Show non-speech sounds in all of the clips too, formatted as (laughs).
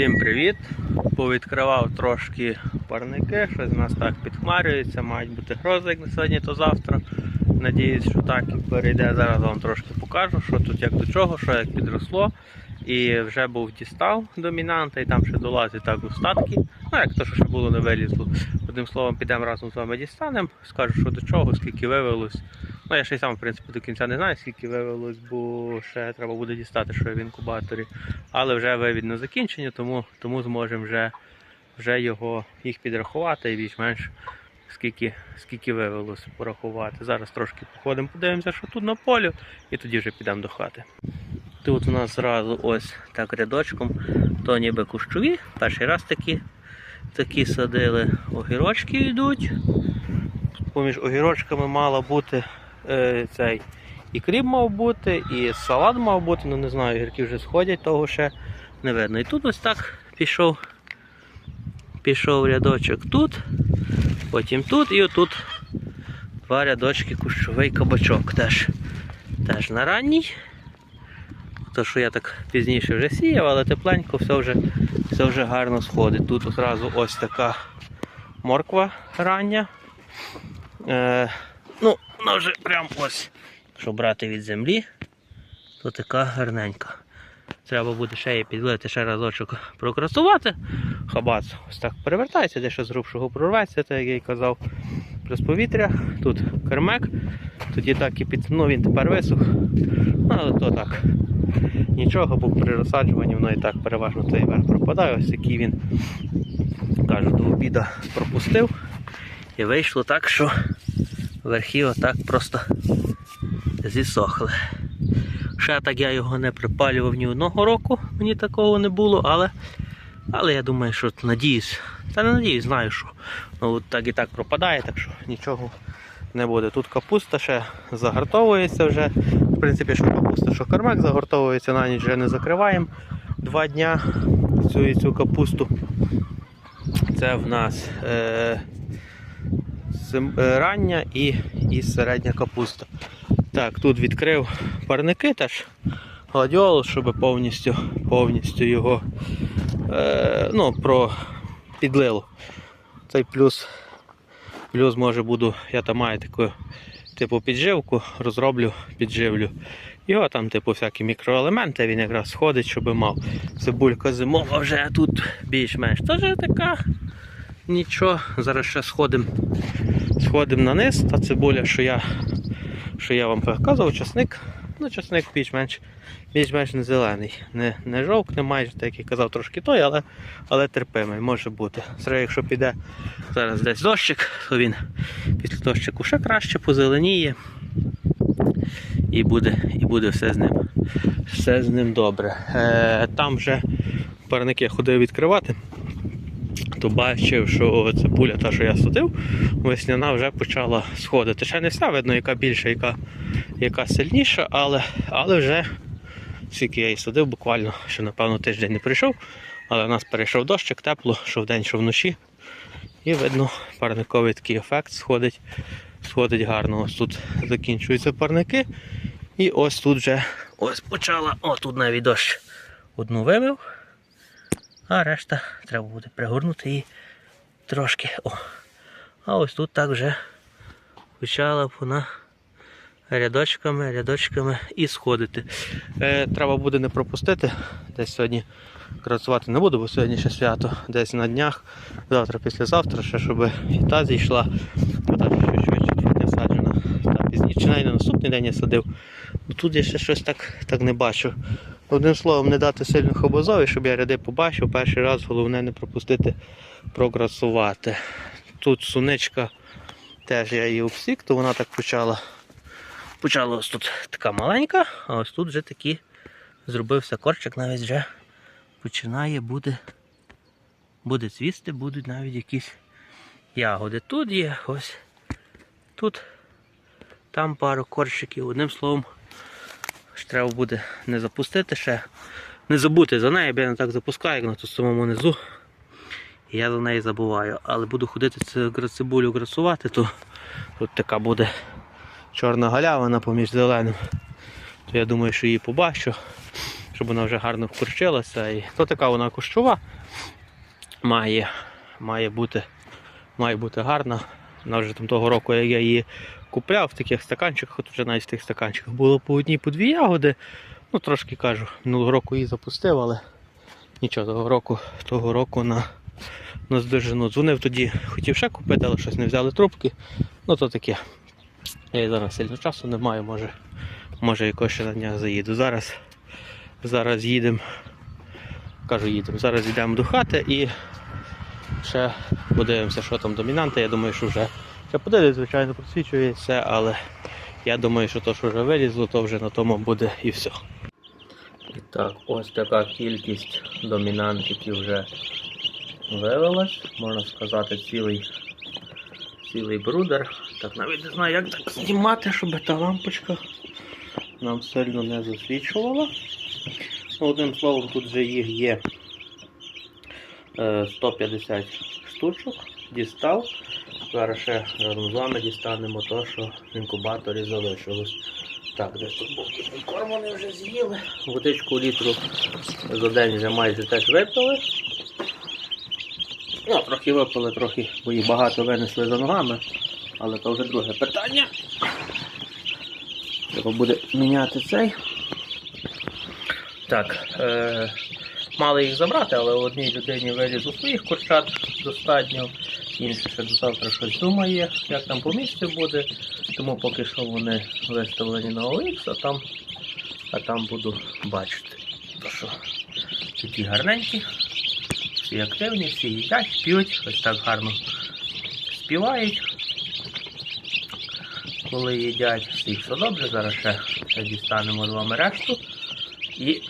Всім привіт! Повідкривав трошки парники, щось у нас так підхмарюється, мають бути грози як не сьогодні, то завтра. Надіюсь, що так і перейде. Зараз вам трошки покажу, що тут як до чого, що як підросло. І вже був дістав домінанта, і там ще долазить так остатки. Ну, як то, що ще було не вилізло. Одним словом, підемо разом з вами дістанемо, скажу, що до чого, скільки вивелось. Ну, я ще й сам, в принципі, до кінця не знаю, скільки вивелось, бо ще треба буде дістати, що в інкубаторі. Але вже вивід на закінчення, тому, тому зможемо вже, вже його їх підрахувати і більш-менш скільки, скільки вивелось порахувати. Зараз трошки походимо, подивимося, що тут на полі, і тоді вже підемо до хати. Тут у нас зразу ось так рядочком, то ніби кущові. Перший раз такі, такі садили. Огірочки йдуть. Поміж огірочками мало бути е, цей і кріп мав бути, і салат мав бути, ну не знаю, гірки вже сходять, того ще не видно. І тут ось так пішов, пішов рядочок тут, потім тут і отут два рядочки кущовий кабачок теж, теж на ранній. То, що я так пізніше вже сіяв, але тепленько все вже, все вже гарно сходить. Тут одразу ось така морква рання. Е, ну, вже прям ось, якщо брати від землі, то така гарненька. Треба буде ще її підлити, ще разочок прокрасувати. Хабац ось так перевертається, дещо з грубшого прорветься, так як я й казав, плюс повітря. Тут кермек, тоді так і під... ну, він тепер висох. Ну, але то так. Нічого, бо при розсаджуванні воно і так переважно той верх пропадає. Ось який він кажу, до обіду пропустив. І вийшло так, що верхи отак просто зісохли. Ще так я його не припалював ні одного року, мені такого не було, але але я думаю, що надіюсь, та не надіюсь, знаю, що ну, так і так пропадає, так що нічого не буде. Тут капуста ще загартовується вже. В принципі, що капуста, що кармак загортовується, на ніч вже не закриваємо. Два дня цю і цю капусту. Це в нас е, рання і, і середня капуста. Так, тут відкрив парники теж гладіолус, щоб повністю, повністю його е, ну, про підлило. Цей плюс, плюс може буду, я там маю таку типу підживку, розроблю, підживлю. Його там, типу, всякі мікроелементи, він якраз сходить, щоб мав. Цибулька зимова вже тут більш-менш. Теж така нічого. Зараз ще сходимо сходимо на низ, та цибуля, що я, що я вам показував, часник. Ну, часник більш-менш більш-менш не зелений. Не, не жовкне майже, так як я казав, трошки той, але, але терпимий, може бути. Зараз, якщо піде зараз десь дощик, то він після дощику ще краще позеленіє. І буде, і буде все з ним. Все з ним добре. Е, там вже парники ходив відкривати то бачив, що цибуля, та, що я садив, весняна вже почала сходити. Ще не вся видно, яка більша, яка, яка сильніша, але, але вже скільки я її садив, буквально ще, напевно, тиждень не прийшов. Але в нас перейшов дощик, тепло, що вдень, що вночі. І видно, парниковий такий ефект сходить, сходить гарно. Ось тут закінчуються парники. І ось тут вже ось почала, о, тут навіть дощ одну вимив. А решта треба буде пригорнути і трошки. О. А ось тут так вже почала б вона рядочками, рядочками і сходити. Е, треба буде не пропустити. Десь сьогодні працювати не буду, бо сьогодні ще свято, десь на днях, завтра, післязавтра, ще щоб і та зійшла. Пізніше, навіть на наступний день я садив. Тут я ще щось так, так не бачу. Одним словом, не дати сильно хобозові, щоб я ряди побачив. Перший раз головне не пропустити прогресувати. Тут суничка теж я її обсік, то вона так почала. Почала ось тут така маленька, а ось тут вже такі зробився корчик, навіть вже починає буде, буде цвісти, будуть навіть якісь ягоди. Тут є ось тут, там пару корчиків. Одним словом, що треба буде не запустити ще, не забути за нею, бо я не так запускаю, як на ту самому низу. Я за неї забуваю. Але буду ходити це цибулю грасувати, то тут така буде чорна галявина поміж зеленим. То я думаю, що її побачу. щоб вона вже гарно вкурчилася. І то така вона кущова. Має, має, бути, має бути гарна. Вона вже там того року, як я її купляв в таких стаканчиках, от вже навіть в тих стаканчиках було по одній, по дві ягоди. Ну, трошки кажу, минулого року її запустив, але нічого, того року, того року на, на здержану. Дзвонив тоді, хотів ще купити, але щось не взяли трубки. Ну то таке. Я і зараз сильно часу не маю, може, може якось ще на днях заїду. Зараз, зараз їдемо. Кажу, їдемо. Зараз йдемо до хати і ще подивимося, що там домінанти. Я думаю, що вже подивитися, звичайно, просвічує все, але я думаю, що то, що вже вилізло, то вже на тому буде і все. І так, ось така кількість домінантиків вже вивелась. Можна сказати, цілий, цілий брудер. Так навіть не знаю, як так знімати, щоб та лампочка нам сильно не засвічувала. Ну, одним словом, тут вже їх є е, 150 штучок. Дістав. Зараз ще разом з вами дістанемо то, що в інкубаторі залишилось. Так, десь тут був корм вони вже з'їли. Водичку літру за день вже майже теж випили. Ну, трохи випили, трохи, бо їх багато винесли за ногами. Але то вже друге питання. Треба буде міняти цей. Так, е, мали їх забрати, але одній людині виліз у своїх курчат достатньо. Інший ще до завтра щось думає, як там по місцю буде. Тому поки що вони виставлені на OX, а там, а там буду бачити. То що такі гарненькі, всі активні, всі їдять, п'ють, ось так гарно співають. Коли їдять, всіх все добре. Зараз ще, ще дістанемо з вами решту. І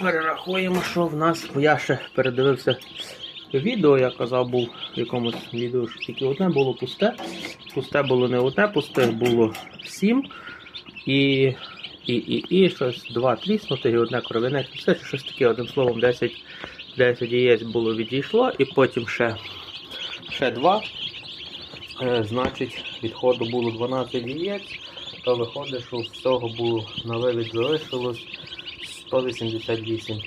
перерахуємо, що в нас, бо я ще передивився відео, я казав, був в якомусь відео, що тільки одне було пусте. Пусте було не одне, пустих було сім. І, і, і, і щось два тріснути, і одне кровяне. Все щось таке, одним словом, 10, 10 яєць було відійшло, і потім ще, ще два. Е, значить, відходу було 12 яєць, то виходить, що всього було на вивід залишилось 188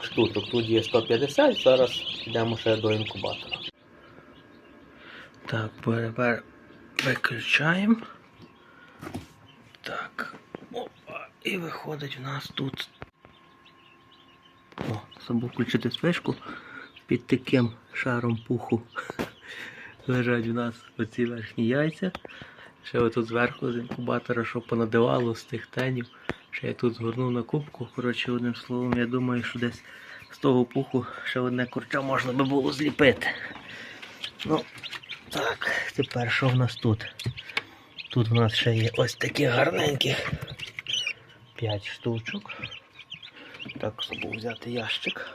штучок. Тут є 150, зараз йдемо ще до інкубатора. Так, тепер виключаємо. Так. Опа. І виходить у нас тут. О, забув включити спишку. Під таким шаром пуху (laughs) лежать у нас оці верхні яйця. Ще отут зверху з інкубатора, що понадивало з тих тенів. Ще я тут згорнув на кубку. Коротше, одним словом, я думаю, що десь з того пуху ще одне курча можна би було зліпити. Ну, так, тепер що в нас тут? Тут у нас ще є ось такі гарненьких 5 штучок. Так, забув взяти ящик.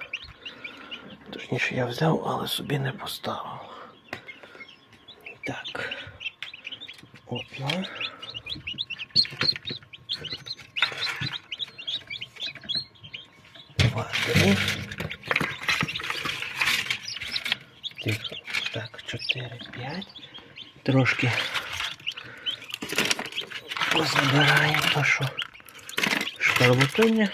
Точніше я взяв, але собі не поставив. Так. Опа. Два, три. 45. Трошки позабираємо то, шкарбутоння.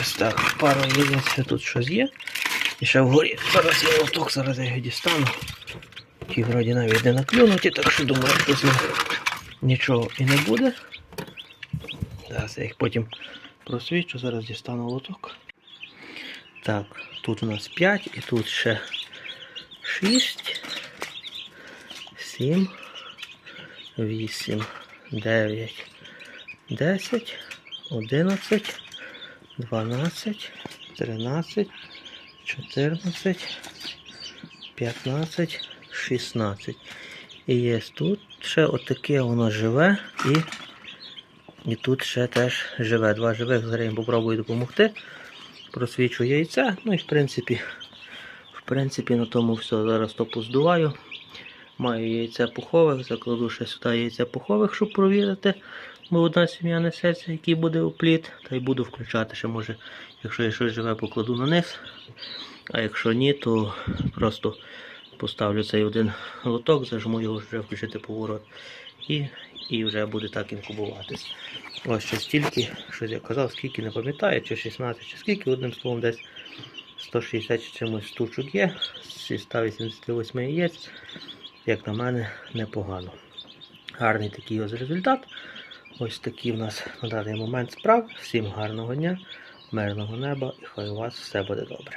Ось так, пару єдиць тут щось є. І ще вгорі. Зараз я лоток, зараз я його дістану. І вроді навіть не наклюнуті, так що думаю, що з ним нічого і не буде. Зараз я їх потім просвічу, зараз дістану лоток. Так, тут у нас 5 і тут ще 6, 7, 8, 9, 10, 11, 12, 13, 14, 15, 16. І є тут ще отаке воно живе і, і тут ще теж живе. Два живих, зараз попробую допомогти. Просвічу яйця. Ну і в принципі, в принципі на тому все. Зараз то поздуваю. Маю яйця пухових, закладу ще сюди яйця пухових, щоб провірити. Бо одна сім'я несеться, який буде опліт, та й буду включати ще, може, якщо я щось живе, покладу на низ. А якщо ні, то просто Поставлю цей один лоток, зажму його вже включити поворот. І, і вже буде так інкубуватись. Ось ще стільки, щось я казав, скільки не пам'ятаю, чи 16, чи скільки, одним словом, десь 160 чи чимось штучок є, зі 188 яєць, як на мене, непогано. Гарний такий ось результат. Ось такі в нас на даний момент справи. Всім гарного дня, мирного неба і хай у вас все буде добре.